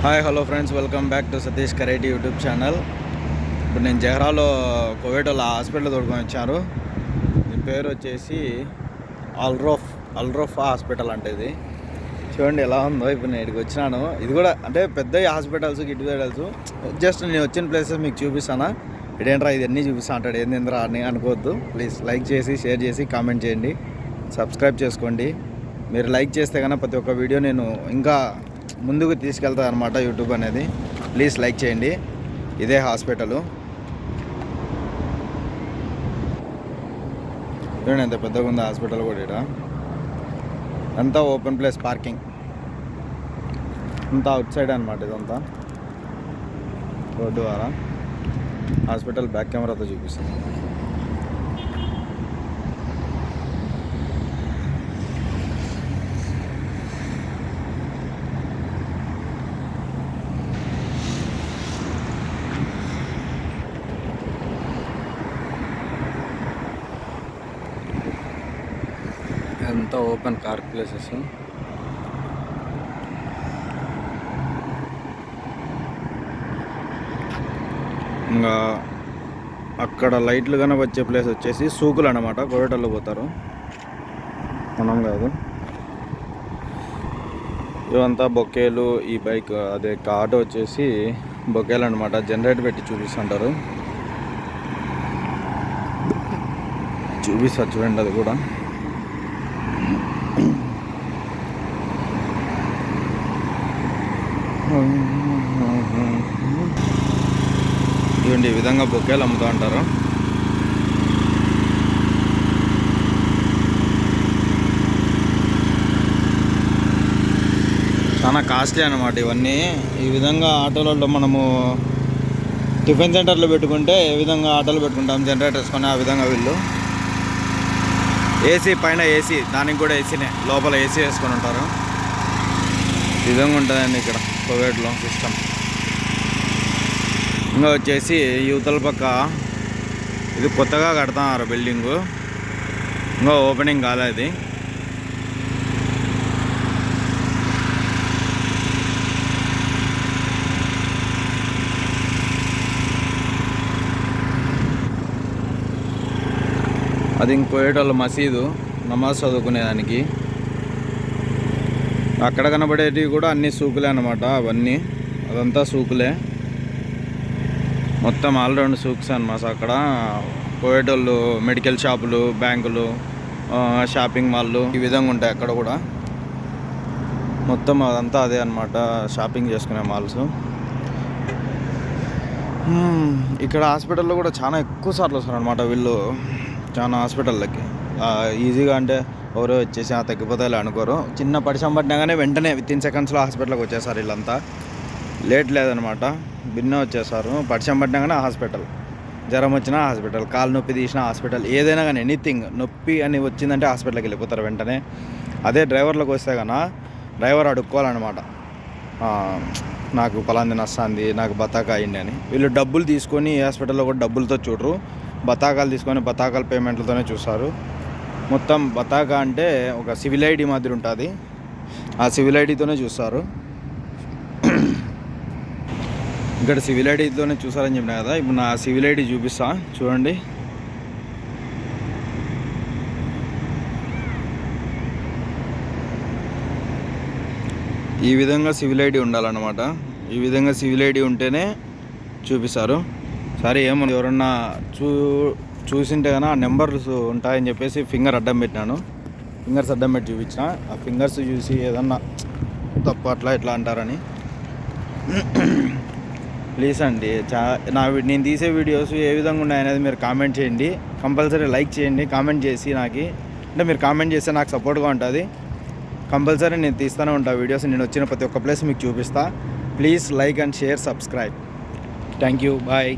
Hi hello friends welcome back to Satish Kareti YouTube channel. ఇప్పుడు నేను జహ్రాలో Covid వాళ్ళ hospital తోడుకొని వచ్చారు. దీని పేరు వచ్చేసి అల్రోఫ్ అల్రోఫ్ హాస్పిటల్ అంటే ఇది. చూడండి ఎలా ఉందో ఇప్పుడు నేను ఇక్కడికి వచ్చినాను. ఇది కూడా అంటే పెద్ద హాస్పిటల్స్ హాస్పిటల్స్. జస్ట్ నేను వచ్చిన ప్లేసెస్ మీకు చూపిస్తానా? ఇదేంట్రా ఇది అన్నీ చూపిస్తా అంటాడు. ఏందింద్రా అని అనుకోవద్దు. ప్లీజ్ లైక్ చేసి షేర్ చేసి కామెంట్ చేయండి. సబ్స్క్రైబ్ చేసుకోండి. మీరు లైక్ చేస్తే కనుక ప్రతి ఒక్క వీడియో నేను ఇంకా ముందుకు తీసుకెళ్తాను అనమాట యూట్యూబ్ అనేది. ప్లీజ్ లైక్ చేయండి. ఇదే హాస్పిటల్ చూడండి ఎంత పెద్దగా ఉంది హాస్పిటల్ కూడా ఇక్కడ అంతా ఓపెన్ ప్లేస్ పార్కింగ్ అంతా అవుట్ సైడ్ అనమాట ఇదంతా. రోడ్డు ద్వారా. హాస్పిటల్ బ్యాక్ కెమెరాతో చూపిస్తుంది. అంతా ఓపెన్ కార్ ప్లేసెస్. ఇంకా అక్కడ లైట్లు కనుక వచ్చే ప్లేస్ వచ్చేసి సూకులు అనమాట కోవేటల్లో పోతారు. మనం కాదు. ఇవంతా బొకేలు ఈ బైక్ అదే ఆటో వచ్చేసి బొకేలు అనమాట జనరేటర్ పెట్టి చూపిస్తుంటారు. చూపిస్తా చూడండి అది కూడా. ఇవ్వండి ఈ విధంగా బొకేలు అమ్ముతూ ఉంటారు. చాలా కాస్ట్లీ అనమాట ఇవన్నీ. ఈ విధంగా ఆటోలలో మనము టిఫిన్ సెంటర్లో పెట్టుకుంటే ఏ విధంగా ఆటోలు పెట్టుకుంటాం జనరేటర్స్ కొని ఆ విధంగా వీళ్ళు. ఏసీ పైన ఏసీ దానికి కూడా ఏసీనే. లోపల ఏసీ వేసుకొని ఉంటారు. విధంగా ఉంటుందండి ఇక్కడ కోవిడ్లో సిస్టమ్. ఇంకా వచ్చేసి యువతల పక్క ఇది కొత్తగా కడుతున్నారు బిల్డింగు. ఇంకా ఓపెనింగ్ కాలే అది ఇంక ఇంకోయేటోళ్ళ మసీదు నమాజ్ చదువుకునేదానికి. అక్కడ కనబడేటివి కూడా అన్ని సూకులే అనమాట అవన్నీ. అదంతా సూకులే. మొత్తం ఆల్రౌండ్ సూక్స్ అనమాట అక్కడ. పోయేటోళ్ళు మెడికల్ షాపులు బ్యాంకులు షాపింగ్ మాల్లు ఈ విధంగా ఉంటాయి అక్కడ కూడా. మొత్తం అదంతా అదే అనమాట షాపింగ్ చేసుకునే మాల్స్. ఇక్కడ హాస్పిటల్లో కూడా చాలా ఎక్కువ సార్లు వస్తారు అనమాట వీళ్ళు. చాలా హాస్పిటల్లకి ఈజీగా అంటే ఎవరో వచ్చేసి ఆ తగ్గిపోతాయి అనుకోరు. చిన్న పరిచయం పట్టినాగానే వెంటనే విత్ ఇన్ సెకండ్స్లో హాస్పిటల్కి వచ్చేసారు వీళ్ళంతా. లేట్ లేదనమాట. భిన్న వచ్చేసారు. పరిచయం పట్టినాగానే కానీ హాస్పిటల్. జ్వరం వచ్చినా హాస్పిటల్. కాలు నొప్పి తీసిన హాస్పిటల్. ఏదైనా కానీ ఎనీథింగ్ నొప్పి అని వచ్చిందంటే హాస్పిటల్కి వెళ్ళిపోతారు వెంటనే. అదే డ్రైవర్లకు వస్తే కన్నా డ్రైవర్ అడుక్కోవాలన్నమాట నాకు పలాంది నస్తుంది నాకు బతాక అయింది అని. వీళ్ళు డబ్బులు తీసుకొని ఏ హాస్పిటల్లో కూడా డబ్బులతో చూడరు. బతాకాలు తీసుకొని బతాకాల పేమెంట్లతోనే చూస్తారు. మొత్తం బతాకా అంటే ఒక సివిల్ ఐడి మాదిరి ఉంటుంది. ఆ సివిల్ ఐడితోనే చూస్తారు. ఇక్కడ సివిల్ ఐడితోనే చూసారని చెప్పిన కదా ఇప్పుడు నా సివిల్ ఐడి చూపిస్తా చూడండి. ఈ విధంగా సివిల్ ఐడి ఉండాలన్నమాట. ఈ విధంగా సివిల్ ఐడి ఉంటేనే చూపిస్తారు. సరే ఏమో ఎవరన్నా చూ చూసింటే కానీ ఆ నెంబర్స్ ఉంటాయని చెప్పేసి ఫింగర్ అడ్డం పెట్టినాను. ఫింగర్స్ అడ్డం పెట్టి చూపించిన. ఆ ఫింగర్స్ చూసి ఏదన్నా తప్పు అట్లా ఇట్లా అంటారని. ప్లీజ్ అండి చా నా నేను తీసే వీడియోస్ ఏ విధంగా ఉన్నాయనేది మీరు కామెంట్ చేయండి. కంపల్సరీ లైక్ చేయండి కామెంట్ చేసి నాకు. అంటే మీరు కామెంట్ చేస్తే నాకు సపోర్ట్గా ఉంటుంది. కంపల్సరీ నేను తీస్తూనే ఉంటా వీడియోస్. నేను వచ్చిన ప్రతి ఒక్క ప్లేస్ మీకు చూపిస్తా. Please like and share subscribe. Thank you. Bye.